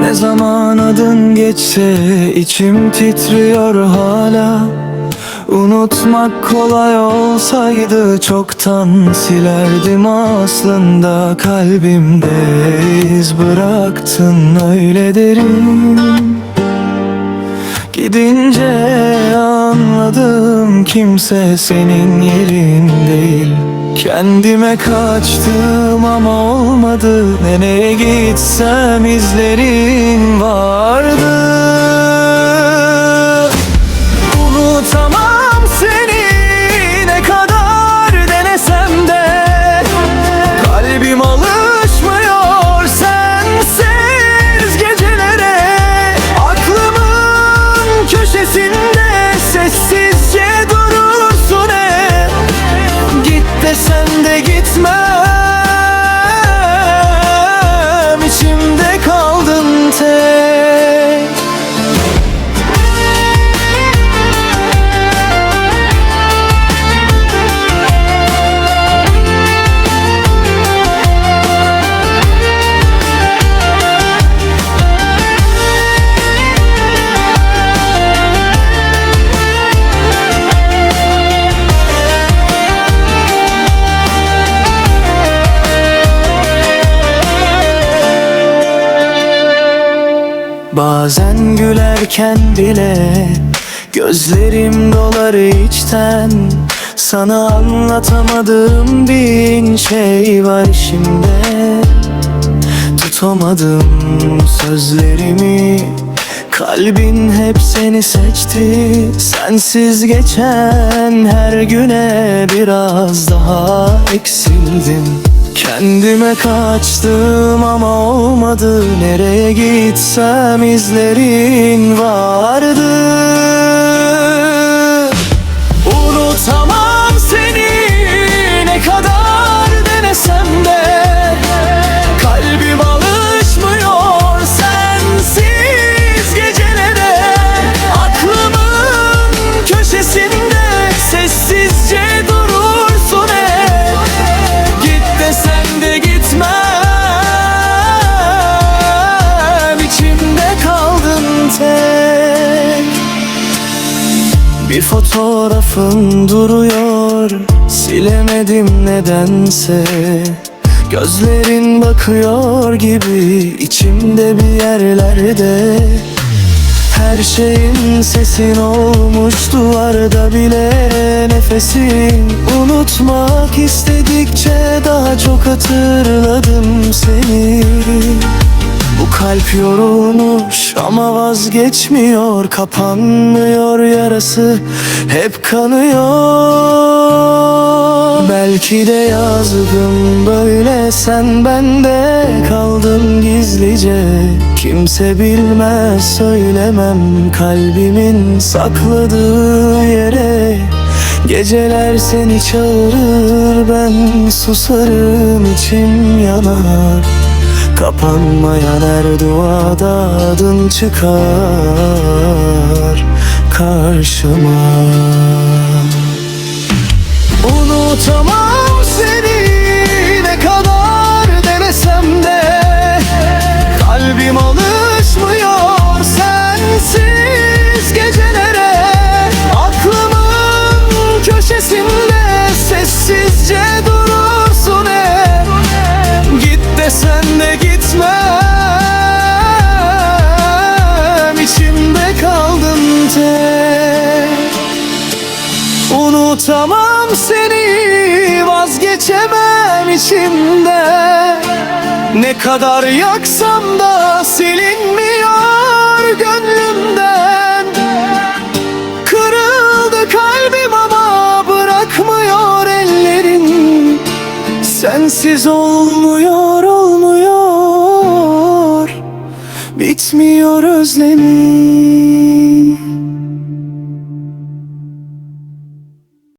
Ne zaman adın geçse içim titriyor hala. Unutmak kolay olsaydı çoktan silerdim aslında. Kalbimde iz bıraktın öyle derin Gidince anladım kimse senin yerin değil. Kendime kaçtım ama olmadı. Nereye gitsem izlerin vardı köşesinde Bazen gülerken bile Gözlerim dolar içten. Sana anlatamadığım bin şey var şimdi Tutamadım sözlerimi Kalbin hep seni seçti. Sensiz geçen her güne biraz daha eksildim Kendime kaçtım ama olmadı. Nereye gitsem izlerin vardı bir fotoğrafın duruyor Silemedim nedense. Gözlerin bakıyor gibi içimde bir yerlerde. Her şeyin sesin olmuş duvarda bile nefesin Unutmak istedikçe daha çok hatırladım seni. Bu kalp yorulmuş ama vazgeçmiyor Kapanmıyor yarası hep kanıyor. Belki de yazdım böyle sen bende kaldın gizlice. Kimse bilmez söylemem kalbimin sakladığı yere. Geceler seni çağırır ben susarım içim yanar Kapanmayan her duada adın çıkar karşıma. Unutamam seni ne kadar denesem de Kalbim alışmıyor sensiz gecelere. Aklımın köşesinde Unutamam seni vazgeçemem içimde. Ne kadar yaksam da silinmiyor gönlümden. Kırıldı kalbim ama bırakmıyor ellerin. Sensiz olmuyor olmuyor. Bitmiyor özlemim